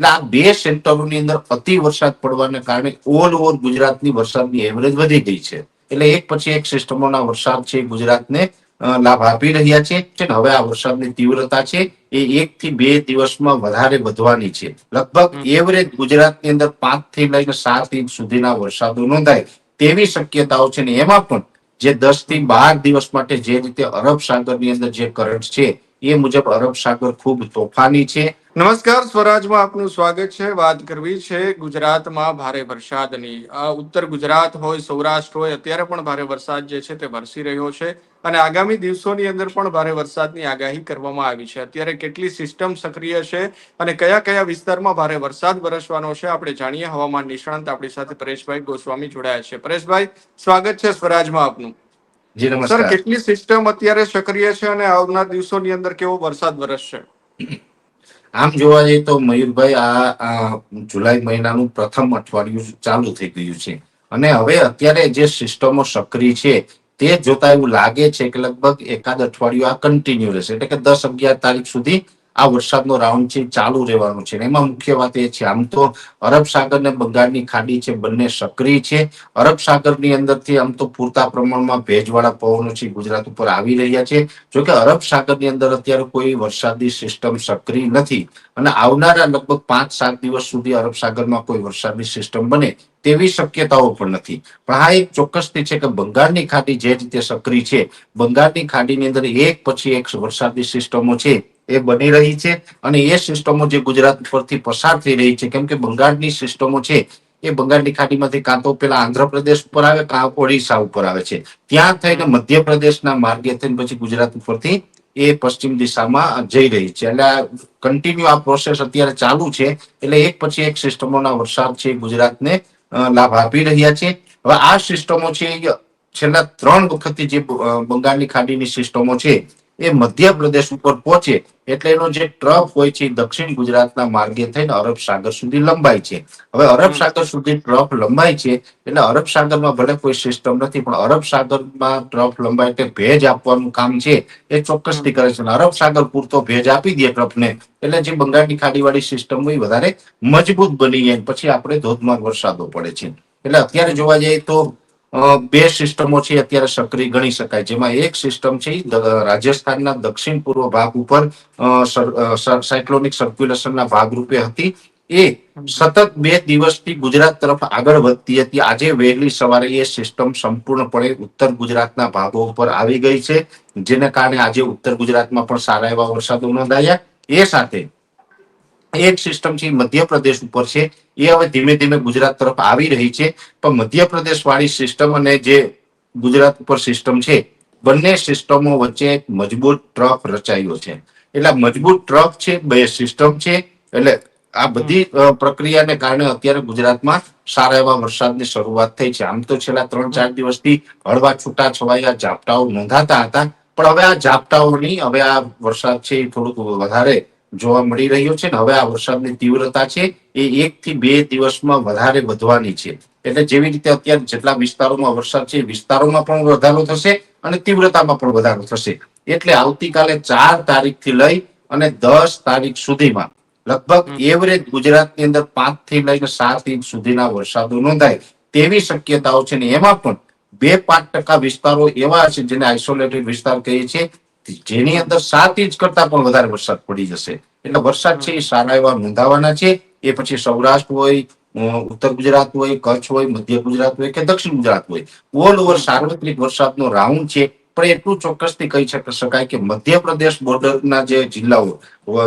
એટલે આ બે સેન્ટરોની અંદર અતિ વરસાદ પડવાને કારણે ઓલ ઓવર ગુજરાતની વરસાદની એવરેજ વધી ગઈ છે. એટલે એક પછી એક સિસ્ટમોના વરસાદ છે ગુજરાતને લાભ આપી રહ્યા છે. હવે આ વરસાદની તીવ્રતા છે એ એક થી બે દિવસમાં વધારે વધવાની છે. લગભગ એવરેજ ગુજરાતની અંદર પાંચથી લઈને સાત ઇંચ સુધીના વરસાદો નોંધાય. તેવી શક્યતાઓ છે ને એમાં પણ જે દસથી બાર દિવસ માટે જે રીતે અરબ સાગરની અંદર જે કરંટ છે એ મુજબ અરબ સાગર ખૂબ તોફાની છે. નમસ્કાર સ્વરાજમાં આપનું સ્વાગત છે. વાત કરવી છે ગુજરાતમાં ભારે વરસાદની. ઉત્તર ગુજરાત હોય સૌરાષ્ટ્ર હોય અત્યારે પણ ભારે વરસાદ જે છે તે વરસી રહ્યો છે અને આગામી દિવસોની અંદર પણ ભારે વરસાદની આગાહી કરવામાં આવી છે. અત્યારે કેટલી સિસ્ટમ સક્રિય છે અને કયા કયા વિસ્તારમાં ભારે વરસાદ વરસવાનો છે આપણે જાણીએ. હવામાન નિષ્ણાંત આપણી સાથે પરેશભાઈ ગોસ્વામી જોડાયા છે. પરેશભાઈ સ્વાગત છે સ્વરાજમાં આપનું. સર કેટલી સિસ્ટમ અત્યારે સક્રિય છે અને આવનાર દિવસોની અંદર કેવો વરસાદ વરસશે? આમ જોવા જઈએ તો મયુરભાઈ આ જુલાઈ મહિનાનું પ્રથમ અઠવાડિયું ચાલુ થઈ ગયું છે. અને હવે અત્યારે જે સિસ્ટમો સક્રિય છે, તે જોતા એવું લાગે છે કે લગભગ એકાદ અઠવાડિયું આ કન્ટિન્યુ રહેશે. એટલે કે દસ અગિયાર તારીખ સુધી આ વરસાદનો રાઉન્ડ છે, ચાલુ રહેવાનો છે. એમાં મુખ્ય વાત એ છે, આમ તો અરબ સાગર ને બંગાળની ખાડી છે, બંને સક્રિય છે. અરબ સાગરની અંદરથી આમ તો પૂરતા પ્રમાણમાં ભેજવાળા પવનો છે, ગુજરાત ઉપર આવી રહ્યા છે. જોકે અરબ સાગરની અંદર અત્યારે કોઈ વરસાદી સિસ્ટમ સક્રિય નથી. અને આવનારા લગભગ પાંચ, સાત દિવસ સુધી અરબ સાગરમાં કોઈ વરસાદની સિસ્ટમ બને તેવી શક્યતાઓ પણ નથી. પણ હા, એક ચોક્કસથી છે કે બંગાળની ખાડી જે રીતે સક્રિય છે, બંગાળની ખાડીની અંદર એક પછી એક વરસાદી સિસ્ટમો છે એ બની રહી છે અને એ સિસ્ટમો જે ગુજરાત પરથી પસાર થઈ રહી છે, કેમ કે બંગાળની સિસ્ટમો છે, એ બંગાળની ખાડીમાંથી કાં તો પેલા આંધ્રપ્રદેશ ઉપર આવે, કાં ઓડિશા ઉપર આવે છે. ત્યાં થઈને મધ્યપ્રદેશના માર્ગે થઈને પછી ગુજરાત ઉપરથી એ પશ્ચિમ દિશામાં જઈ રહી છે. એટલે કન્ટિન્યુ આ પ્રોસેસ અત્યારે ચાલુ છે, એટલે એક પછી એક સિસ્ટમોના વરસાદ છે ગુજરાતને લાભ આપી રહ્યા છે. હવે આ સિસ્ટમો છે છેલ્લા ત્રણ વખતથી જે બંગાળની ખાડીની સિસ્ટમો છે એ મધ્યપ્રદેશ ઉપર પહોંચે એટલે એનો જે ટ્રફ હોય છે દક્ષિણ ગુજરાતના માર્ગે થઈને અરબ સાગર સુધી લંબાય છે. હવે અરબ સાગર સુધી ટ્રફ લંબાય છે એટલે અરબ સાગરમાં ભલે કોઈ સિસ્ટમ નથી પણ અરબ સાગરમાં ટ્રફ લંબાય એટલે ભેજ આપવાનું કામ છે એ ચોક્કસથી કરે છે. અરબ સાગર પૂરતો ભેજ આપી દે ટ્રફને એટલે જે બંગાળની ખાડીવાળી સિસ્ટમ હોય વધારે મજબૂત બની જાય પછી આપણે ધોધમાર વરસાદો પડે છે. એટલે અત્યારે જોવા જઈએ તો બે સિસ્ટમો છે અત્યારે સક્રિય ગણી શકાય. જેમાં એક સિસ્ટમ છે રાજસ્થાનના દક્ષિણ પૂર્વ ભાગ ઉપર સાયક્લોનિક સર્ક્યુલેશનના ભાગરૂપે હતી. એ સતત બે દિવસથી ગુજરાત તરફ આગળ વધતી હતી. આજે વહેલી સવારે એ સિસ્ટમ સંપૂર્ણપણે ઉત્તર ગુજરાતના ભાગો ઉપર આવી ગઈ છે. જેને કારણે આજે ઉત્તર ગુજરાતમાં પણ સારા એવા વરસાદો નોંધાયા. એ સાથે એક સિસ્ટમ છે મધ્યપ્રદેશ ઉપર છે. એ હવે ધીમે ધીમે ગુજરાત તરફ આવી રહી છે. પણ મધ્યપ્રદેશ વાળી સિસ્ટમ અને જે ગુજરાત ઉપર સિસ્ટમ છે, બંને સિસ્ટમો વચ્ચે મજબૂત ટ્રફ રચાયો છે. એટલે મજબૂત ટ્રફ છે, બે સિસ્ટમ છે, એટલે આ બધી પ્રક્રિયાને કારણે અત્યારે ગુજરાતમાં સારા એવા વરસાદની શરૂઆત થઈ છે. આમ તો છેલ્લા ત્રણ ચાર દિવસથી હળવા છૂટા છવાયા ઝાપટાઓ નોંધાતા હતા. પણ હવે આ ઝાપટાઓની, હવે આ વરસાદ છે એ થોડુંક વધારે જોવા મળી રહ્યો છે ને હવે આ વરસાદની તીવ્રતા છે એ એક થી બે દિવસમાં વધારે વધવાની છે. એટલે જેવી રીતે અત્યારે જેટલા વિસ્તારોમાં વરસાદ છે વિસ્તારોમાં પણ વધારો થશે અને તીવ્રતામાં પણ વધારો થશે. એટલે આવતીકાલે ચાર તારીખથી લઈ અને દસ તારીખ સુધીમાં લગભગ એવરેજ ગુજરાતની અંદર પાંચથી લઈને સાત ઇંચ સુધીના વરસાદો નોંધાય તેવી શક્યતાઓ છે ને એમાં પણ બે પાંચ ટકા વિસ્તારો એવા છે જેને આઇસોલેટેડ વિસ્તાર કહીએ છીએ જેની અંદર સાત ઇંચ કરતા પણ વધારે વરસાદ પડી જશે. એટલે વરસાદ છે એ સારા એવા નોંધાવાના છે. એ પછી સૌરાષ્ટ્ર હોય ઉત્તર ગુજરાત હોય કચ્છ હોય મધ્ય ગુજરાત હોય કે દક્ષિણ ગુજરાત હોય. ઓલ ઓવર સાર્વત્રિક વરસાદનો રાઉન્ડ છે. પણ એટલું ચોક્કસથી કહી શક- શકાય કે મધ્યપ્રદેશ બોર્ડરના જે જિલ્લાઓ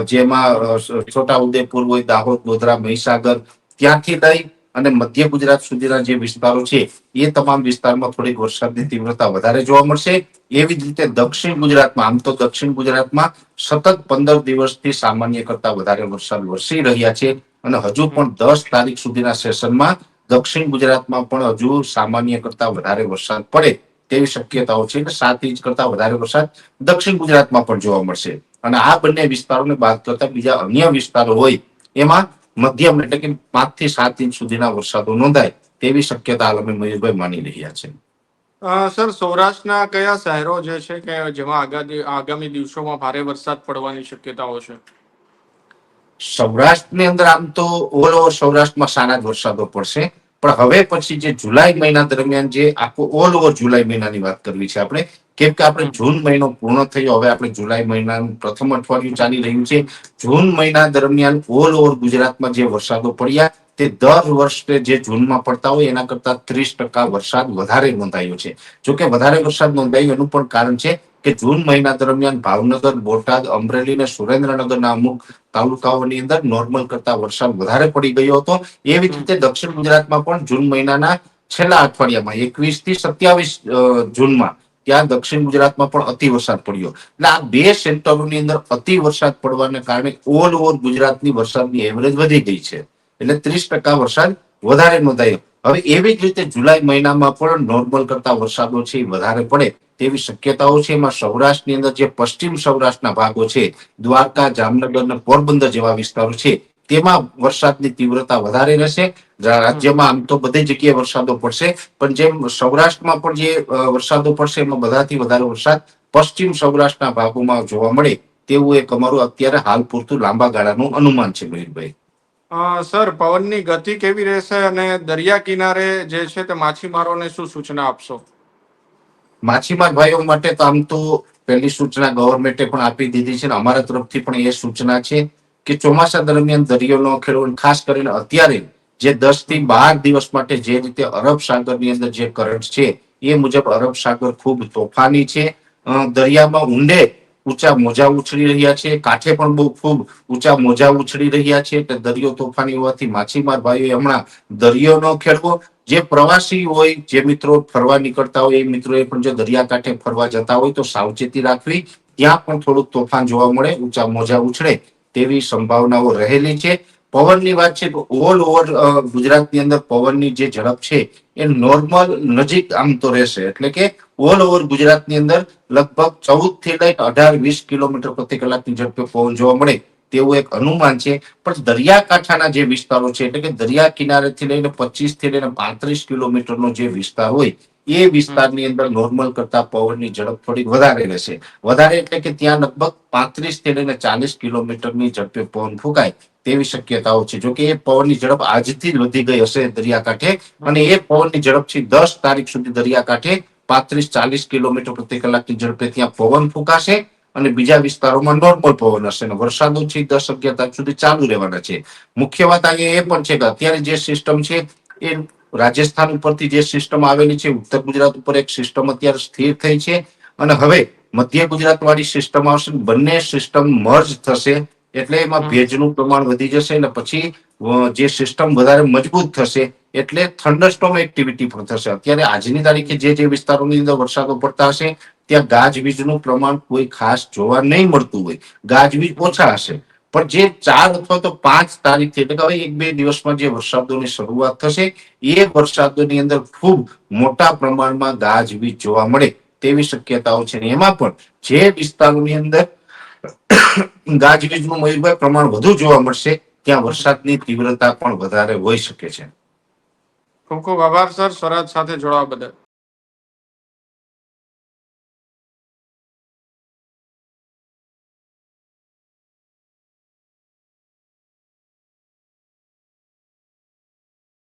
જેમાં છોટા ઉદેપુર હોય દાહોદ ગોધરા મહીસાગર ત્યાંથી લઈ અને મધ્ય ગુજરાત સુધીના જે વિસ્તારો છે, એ તમામ વિસ્તારમાં થોડીક વરસાદની તીવ્રતા વધારે જોવા મળશે. એવી જ રીતે દક્ષિણ ગુજરાતમાં, આમ તો દક્ષિણ ગુજરાતમાં સતત પંદર દિવસથી સામાન્ય કરતા વધારે વરસાદ વરસી રહ્યા છે. અને હજુ પણ દસ તારીખ સુધીના સેશનમાં દક્ષિણ ગુજરાતમાં પણ હજુ સામાન્ય કરતા વધારે વરસાદ પડે તેવી શક્યતાઓ છે કે સાત ઇંચ કરતા વધારે વરસાદ દક્ષિણ ગુજરાતમાં પણ જોવા મળશે. અને આ બંને વિસ્તારોને બાદ કરતા બીજા અન્ય વિસ્તારો હોય, એમાં મધ્યમ એટલે કે પાંચથી સાત ઇંચ સુધીના વરસાદો નોંધાય તેવી શક્યતા હાલ અમે મયુરભાઈ માની રહ્યા છે. સર સૌરાષ્ટ્રના કયા શહેરો જે છે કે જેમાં આગામી આગામી દિવસોમાં ભારે વરસાદ પડવાની શક્યતાઓ છે? સૌરાષ્ટ્રની અંદર આમ તો ઓલ ઓવર સૌરાષ્ટ્રમાં સારા જ વરસાદો પડશે. પણ હવે પછી જે જુલાઈ મહિના દરમિયાન જે આખો ઓલ ઓવર જુલાઈ મહિનાની વાત કરવી છે આપણે કેમ કે આપણે જૂન મહિનો પૂર્ણ થયો, હવે આપણે જુલાઈ મહિનાનું પ્રથમ અઠવાડિયું ચાલી રહ્યું છે. જૂન મહિના દરમિયાન ઓલ ઓવર ગુજરાતમાં જે વરસાદો પડ્યા, તે દર વર્ષે જે જૂનમાં પડતા હોય, એના કરતા ત્રીસ ટકા વરસાદ વધારે નોંધાયો છે. જોકે વધારે વરસાદ નોંધાયો એનું પણ કારણ છે કે જૂન મહિના દરમિયાન ભાવનગર, બોટાદ, અમરેલી અને સુરેન્દ્રનગરના અમુક તાલુકાઓની અંદર નોર્મલ કરતા વરસાદ વધારે પડી ગયો હતો. એવી જ રીતે દક્ષિણ ગુજરાતમાં પણ જૂન મહિનાના છેલ્લા અઠવાડિયામાં એકવીસથી સત્યાવીસ જૂનમાં ત્યાં દક્ષિણ ગુજરાતમાં પણ અતિ વરસાદ પડ્યો. એટલે આ બે સેન્ટરોની અંદર અતિ વરસાદ પડવાને કારણે ઓલ ઓવર ગુજરાતની વરસાદની એવરેજ વધી ગઈ છે. એટલે ત્રીસ ટકા વરસાદ વધારે નોંધાયો. હવે એવી જ રીતે જુલાઈ મહિનામાં પણ નોર્મલ કરતા વરસાદો છે વધારે પડે તેવી શક્યતાઓ છે. એમાં સૌરાષ્ટ્રની અંદર જે પશ્ચિમ સૌરાષ્ટ્રના ભાગો છે, દ્વારકા, જામનગર અને પોરબંદર જેવા વિસ્તારો છે, તેમાં વરસાદની તીવ્રતા વધારે રહેશે. રાજ્યમાં આમ તો બધી જગ્યાએ વરસાદો પડશે. પણ જેમ સૌરાષ્ટ્રમાં પણ જે વરસાદો પડશે એમાં બધાથી વધારે વરસાદ પશ્ચિમ સૌરાષ્ટ્રના ભાગોમાં જોવા મળે તેવું એક અમારું અત્યારે હાલ પૂરતું લાંબા ગાળાનું અનુમાન છે મયુરભાઈ સર પવનની ગતિ કેવી રહેશે અને દરિયા કિનારે જે છે તે માછીમારોને શું સૂચના આપશો? માછીમાર ભાઈઓ માટે તો આમ તો પહેલી સૂચના ગવર્મેન્ટે પણ આપી દીધી છે અને અમારા તરફથી પણ એ સૂચના છે કે ચોમાસા દરમિયાન દરિયો ન ખેડવો ખાસ કરીને અત્યારે જે દસથી બાર દિવસ માટે જે રીતે અરબ સાગરની અંદર જે કરંટ છે, એ મુજબ અરબ સાગર ખૂબ તોફાની છે. દરિયામાં ઊંડે ઊંચા મોજા ઉછળી રહ્યા છે, કાંઠે પણ બહુ ખૂબ ઊંચા મોજા ઉછળી રહ્યા છે. એટલે દરિયો તોફાની હોવાથી માછીમાર ભાઈઓએ હમણાં દરિયો ન ખેડવો. જે પ્રવાસી હોય, જે મિત્રો ફરવા નીકળતા હોય, એ મિત્રોએ પણ જો દરિયાકાંઠે ફરવા જતા હોય તો સાવચેતી રાખવી. ત્યાં પણ થોડુંક તોફાન જોવા મળે, ઊંચા મોજા ઉછળે તેવી સંભાવનાઓ રહેલી છે. પવનની વાત છે તો ઓલ ઓવર ગુજરાતની અંદર પવનની જે ઝડપ છે એ નોર્મલ નજીક આમ તો રહેશે. એટલે કે ઓલ ઓવર ગુજરાતની અંદર લગભગ ચૌદથી લઈને અઢાર વીસ કિલોમીટર પ્રતિ કલાકની ઝડપે પવન જોવા મળે તેવું એક અનુમાન છે. પણ દરિયાકાંઠાના જે વિસ્તારો છે, એટલે કે દરિયા કિનારેથી લઈને પચીસથી લઈને પાંત્રીસ કિલોમીટરનો જે વિસ્તાર હોય, એ વિસ્તારની અંદર નોર્મલ કરતા પવનની ઝડપ થોડીક વધારે રહેશે. વધારે એટલે કે ત્યાં લગભગ પાંત્રીસથી લઈને ચાલીસ કિલોમીટરની ઝડપે પવન ફૂંકાય. તેવી શક્યતાઓ છે. જો કે એ પવનની ઝડપ આજથી વધી ગઈ હશે દરિયાકાંઠે અને એ પવનની ઝડપથી દસ તારીખ સુધી દરિયાકાંઠે પાંત્રીસ ચાલીસ કિલોમીટર પ્રતિ કલાકની ઝડપે ત્યાં પવન ફૂંકાશે અને બીજા વિસ્તારોમાં નોર્મલ પવન હશે અને વરસાદો છે દસ અગિયાર તારીખ સુધી ચાલુ રહેવાના છે. મુખ્ય વાત અહીંયા એ પણ છે કે અત્યારે જે સિસ્ટમ છે એ રાજસ્થાન ઉપરથી જે સિસ્ટમ આવેલી છે, ઉત્તર ગુજરાત ઉપર એક સિસ્ટમ અત્યારે સ્થિર થઈ છે અને હવે મધ્ય ગુજરાત વાળી સિસ્ટમ આવશે બંને સિસ્ટમ મર્જ થશે. એટલે એમાં ભેજનું પ્રમાણ વધી જશે અને પછી જે સિસ્ટમ વધારે મજબૂત થશે એટલે થંડરસ્ટોમ એક્ટિવિટી પણ થશે. અત્યારે આજની તારીખે જે જે વિસ્તારોની અંદર વરસાદો પડતા હશે ત્યાં ગાજવીજનું પ્રમાણ કોઈ ખાસ જોવા નહીં મળતું હોય. ગાજવીજ ઓછા હશે. પણ જે ચાર અથવા તો પાંચ તારીખથી એટલે કે હવે એક બે દિવસમાં જે વરસાદોની શરૂઆત થશે એ વરસાદોની અંદર ખૂબ મોટા પ્રમાણમાં ગાજવીજ જોવા મળે તેવી શક્યતાઓ છે. એમાં પણ જે વિસ્તારોની અંદર ગાજવીજનું મયુરભાઈ પ્રમાણ વધુ જોવા મળશે, ત્યાં વરસાદની તીવ્રતા પણ વધારે હોઈ શકે છે. ખૂબ ખૂબ આભાર, સર. સ્વરાજ સાથે જોડાવા બદલ.